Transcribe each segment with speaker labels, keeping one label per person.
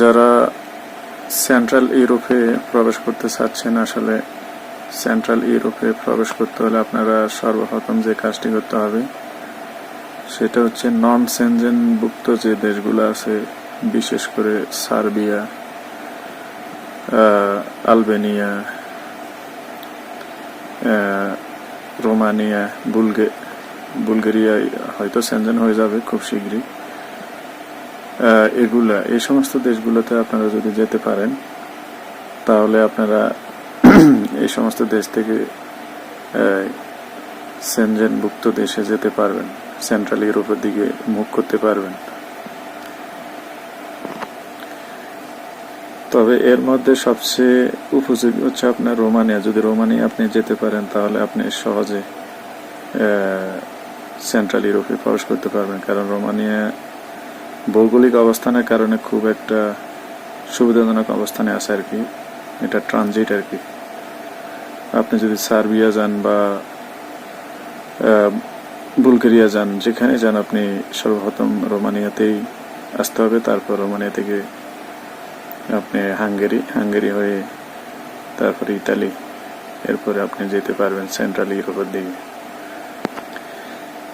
Speaker 1: যারা সেন্ট্রাল ইউরোপে প্রবেশ করতে চাচ্ছেন, আসলে সেন্ট্রাল ইউরোপে প্রবেশ করতে হলে আপনারা সর্বপ্রথম যে কাজটি করতে হবে, সেটা হচ্ছে নন সেনজেনভুক্ত যে দেশগুলো আছে, বিশেষ করে সার্বিয়া আলবেনিয়া রোমানিয়া, বুলগে বুলগেরিয়া হয়তো সেনজেন হয়ে যাবে খুব শীঘ্রই। এগুলা, এই সমস্ত দেশগুলোতে আপনারা যদি যেতে পারেন, তাহলে আপনারা এই সমস্ত দেশ থেকে সেনজেনভুক্ত দেশে যেতে পারবেন সেন্ট্রাল ইউরোপের দিকে মুখ করতে পারবেন। তবে এর মধ্যে সবচেয়ে উপযোগী হচ্ছে আপনার রোমানিয়া। যদি রোমানিয়া আপনি যেতে পারেন, তাহলে আপনি সহজে সেন্ট্রাল ইউরোপে প্রবেশ করতে পারবেন, কারণ রোমানিয়া ভৌগোলিক অবস্থানের কারণে খুব একটা সুবিধাজনক অবস্থানে আছে আর কি। এটা ট্রানজিট আর কি। আপনি যদি সার্বিয়া যান বা বুলগেরিয়া যান, যেখানে যান আপনি সর্বপ্রথম রোমানিয়াতেই আসতে হবে। তারপর রোমানিয়া থেকে আপনি হাঙ্গেরি হাঙ্গেরি হয়ে তারপরে ইতালি, এরপরে আপনি যেতে পারবেন সেন্ট্রাল ইউরোপের দিকে।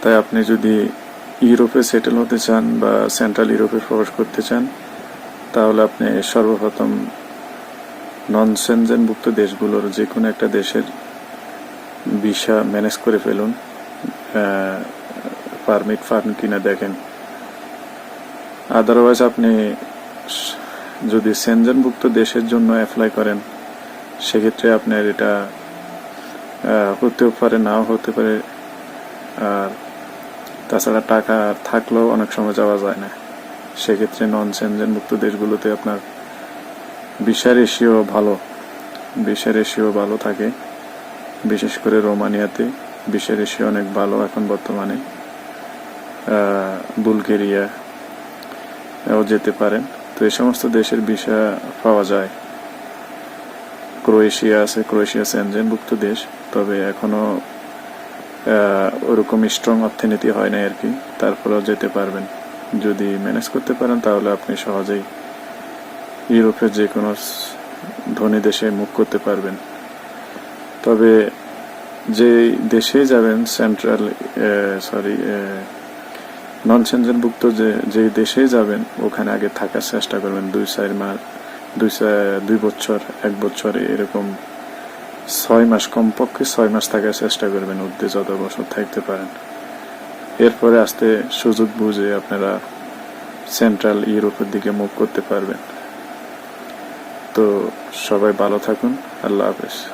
Speaker 1: তাই আপনি যদি ইউরোপে সেটেল হতে চান বা সেন্ট্রাল ইউরোপে প্রবেশ করতে চান, তাহলে আপনি সর্বপ্রথম নন সেনজেনভুক্ত দেশগুলোর যে কোনো একটা দেশের ভিসা ম্যানেজ করে ফেলুন পারমিট ফার্ম কিনা দেখেন। আদারওয়াইজ আপনি যদি সেনজেনভুক্ত দেশের জন্য অ্যাপ্লাই করেন, সেক্ষেত্রে আপনার এটা হতেও পারে, নাও হতে পারে। আর তাছাড়া টাকা থাকলেও অনেক সময় যাওয়া যায় না। সেক্ষেত্রে নন সেনজেনভুক্ত দেশগুলোতে আপনার ভিসা রেশিও ভালো ভিসা রেশিও ভালো থাকে। বিশেষ করে রোমানিয়াতে ভিসা রেশিও অনেক ভালো এখন বর্তমানে। বুলগেরিয়া ও যেতে পারেন। তো এই সমস্ত দেশের ভিসা পাওয়া যায়। ক্রোয়েশিয়া আছে ক্রোয়েশিয়া সেনজেনভুক্ত দেশ। তবে এখনও আহ, ওরকম স্ট্রং অর্থনীতি হয় না আর কি। তারপরেও যেতে পারবেন। যদি ম্যানেজ করতে পারেন, তাহলে আপনি সহজেই ইউরোপের যে কোনো ধনী দেশে মুখ করতে পারবেন। তবে যে দেশে যাবেন সেন্ট্রাল সরি নন সেনজেনভুক্ত যে যে দেশে যাবেন, ওখানে আগে থাকার চেষ্টা করবেন। দুই চার মাস, দুই দুই বছর, এক বছর এরকম ছয় মাস কমপক্ষে ছয় মাস থাকার চেষ্টা করবেন উদ্দে যত বছর থাকতে পারেন। এরপরে আসতে সুযোগ বুঝে আপনারা সেন্ট্রাল ইউরোপের দিকে মুখ করতে পারবেন। তো সবাই ভালো থাকুন, আল্লাহ হাফেজ।